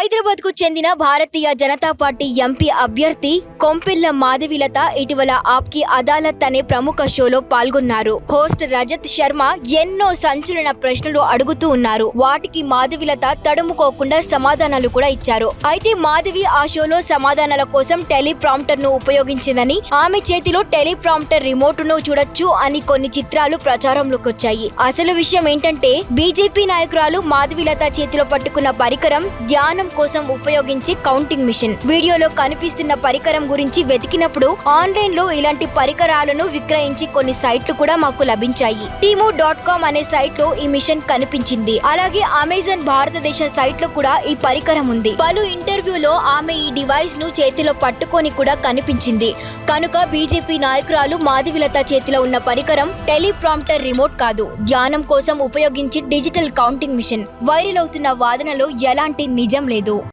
హైదరాబాద్కు చెందిన Bharatiya Janata party MP అభ్యర్థి కొంపిల్ల మాధవిలత ఇటీవల ఆప్కి అదాలత్ అనే ప్రముఖ షోలో పాల్గొన్నారు. హోస్ట్ రజత్ శర్మ ఎన్నో సంచలన ప్రశ్నలు అడుగుతూ ఉన్నారు. వాటికి మాధవిలత తడుముకోకుండా సమాధానాలు కూడా ఇచ్చారు. అయితే మాధవి ఆ షోలో సమాధానాల కోసం టెలిప్రాంప్టర్ను ఉపయోగించిందని ఆమె చేతిలో టెలిప్రాంప్టర్ రిమోట్ను చూడొచ్చు అని కొన్ని చిత్రాలు ప్రచారంలోకి వచ్చాయి. అసలు విషయం ఏంటంటే బీజేపీ నాయకురాలు మాధవిలత చేతిలో పట్టుకున్న పరికరం ధ్యానం కోసం ఉపయోగించే కౌంటింగ్ మిషన్. వీడియోలో కనిపిస్తున్న పరికరం గురించి వెతికినప్పుడు ఆన్లైన్లో ఇలాంటి పరికరాలను విక్రయించి కొన్ని సైట్లు కూడా మాకు లభించాయి. టీము డాట్ కామ్ అనే సైట్లో ఈ మిషన్ కనిపించింది. అలాగే అమెజాన్ భారతదేశ సైట్లో కూడా ఈ పరికరం ఉంది. పలు ఇంటర్వ్యూలో ఆమె ఈ డివైస్ను చేతిలో పట్టుకొని కూడా కనిపించింది. కనుక బీజేపీ నాయకురాలు మాధవిలత చేతిలో ఉన్న పరికరం టెలిప్రాంప్టర్ రిమోట్ కాదు. ధ్యానం కోసం ఉపయోగించి డిజిటల్ కౌంటింగ్ మిషన్. వైరల్ అవుతున్న వాదనలో ఎలాంటి నిజం లేదు. ఏదో